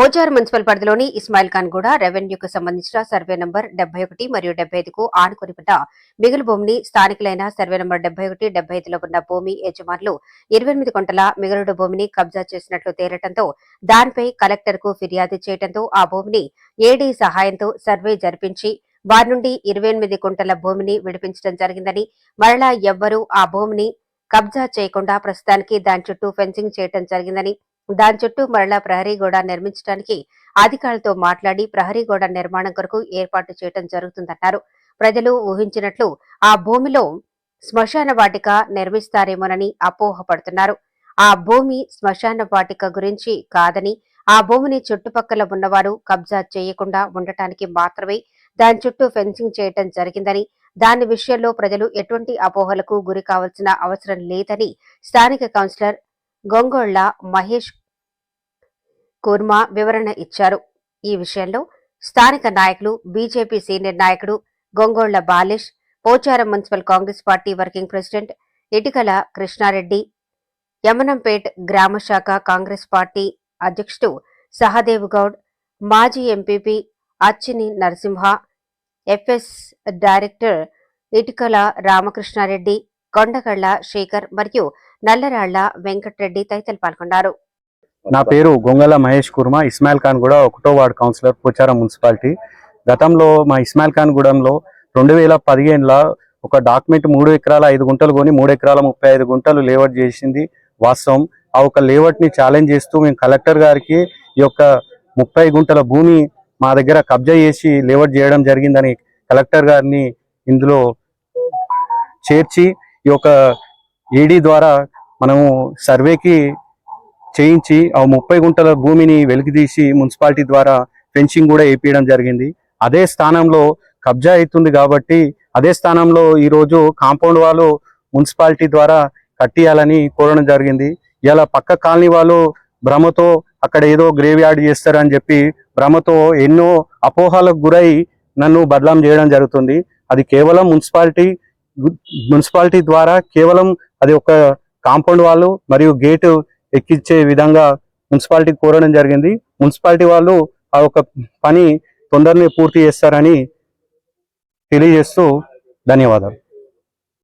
Pochar municipal పరిధిలోని ఇస్మాయిల్ ఖాన్ గూడ రెవెన్యూకు సంబంధించిన సర్వే నంబర్ డెబ్బై ఒకటి మరియు డెబ్బై ఐదుకు ఆనుకుని ఉన్న మిగులు భూమిని స్థానికులైన సర్వే నంబర్ డెబ్బై ఒకటి డెబ్బై ఐదులో ఉన్న భూమి యజమానులు ఇరవై ఎనిమిది కొంటల మిగులుడు భూమిని కబ్జా చేసినట్లు తేలటంతో దానిపై కలెక్టర్కు ఫిర్యాదు చేయడంతో ఆ భూమిని ఏడీ సహాయంతో సర్వే జరిపించి వారి నుండి ఇరవై ఎనిమిది కుంటల భూమిని విడిపించడం జరిగిందని మరలా ఎవ్వరూ ఆ భూమిని కబ్జా చేయకుండా ప్రస్తుతానికి దాని చుట్టూ ఫెన్సింగ్ చేయడం జరిగిందని దాని చుట్టూ మరలా ప్రహరీ గోడ నిర్మించడానికి అధికారులతో మాట్లాడి ప్రహరీ గోడ నిర్మాణం కొరకు ఏర్పాటు చేయడం జరుగుతుందన్నారు ప్రజలు ఊహించినట్లు ఆ భూమిలో శ్మశాన వాటిక నిర్మిస్తారేమోనని అపోహపడుతున్నారు. ఆ భూమి శ్మశాన వాటిక గురించి కాదని ఆ భూమిని చుట్టుపక్కల ఉన్నవారు కబ్జా చేయకుండా ఉండటానికి మాత్రమే దాని చుట్టూ ఫెన్సింగ్ చేయటం జరిగిందని దాని విషయంలో ప్రజలు ఎటువంటి అపోహలకు గురి కావాల్సిన అవసరం లేదని స్థానిక కౌన్సిలర్ గొంగోళ్ళ మహేష్ కుర్మా వివరణ ఇచ్చారు. ఈ విషయంలో స్థానిక నాయకులు బీజేపీ సీనియర్ నాయకుడు Gongolla Balesh Pocharam municipal Congress party working president Itikala Krishnareddy Yamanampet గ్రామ శాఖ కాంగ్రెస్ పార్టీ అధ్యక్షుడు సహదేవ్ గౌడ్ మాజీ MPP Achini Narasimha FS director Itukala Ramakrishnareddy Kondagalla Shekhar మరియు నల్లరాళ్ళ వెంకట్రెడ్డి తదితరులు పాల్గొన్నారు. నా పేరు గొంగల మహేష్ కుర్మ. ఇస్మాయిల్ ఖాన్ కూడా ఒకటో వార్డ్ కౌన్సిలర్ పోచారం మున్సిపాలిటీ. గతంలో మా ఇస్మాయిల్ ఖాన్ గూడెంలో రెండు వేల పదిహేనులో ఒక డాక్యుమెంట్ మూడు ఎకరాల ఐదు గుంటలు కొని మూడు ఎకరాల ముప్పై ఐదు గుంటలు లేఅవుట్ చేసింది వాస్తవం. ఆ ఒక లేఅవుట్ని ఛాలెంజ్ చేస్తూ మేము కలెక్టర్ గారికి ఈ యొక్క ముప్పై గుంటల భూమి మా దగ్గర కబ్జా చేసి లేఅవుట్ చేయడం జరిగిందని కలెక్టర్ గారిని ఇందులో చేర్చి ఈ యొక్క ఏడీ ద్వారా మనము సర్వేకి చేయించి ఆ ముప్పై గుంటల భూమిని వెలికితీసి మున్సిపాలిటీ ద్వారా ఫెన్సింగ్ కూడా వేపించడం జరిగింది. అదే స్థానంలో కబ్జా అవుతుంది కాబట్టి అదే స్థానంలో ఈరోజు కాంపౌండ్ వాళ్ళు మున్సిపాలిటీ ద్వారా కట్టియాలని కోరడం జరిగింది. ఇలా పక్క కాలనీ వాళ్ళు భ్రమతో అక్కడ ఏదో గ్రేవ్ యార్డ్ చేస్తారని చెప్పి భ్రమతో ఎన్నో అపోహలకు గురై నన్ను బదలాం చేయడం జరుగుతుంది. అది కేవలం మున్సిపాలిటీ మున్సిపాలిటీ ద్వారా కేవలం అది ఒక కాంపౌండ్ వాళ్ళు మరియు గేటు ఎక్కించే విధంగా మున్సిపాలిటీ కోరడం జరిగింది. మున్సిపాలిటీ వాళ్ళు ఆ ఒక పని తొందరనే పూర్తి చేస్తారని తెలియజేస్తూ ధన్యవాదాలు.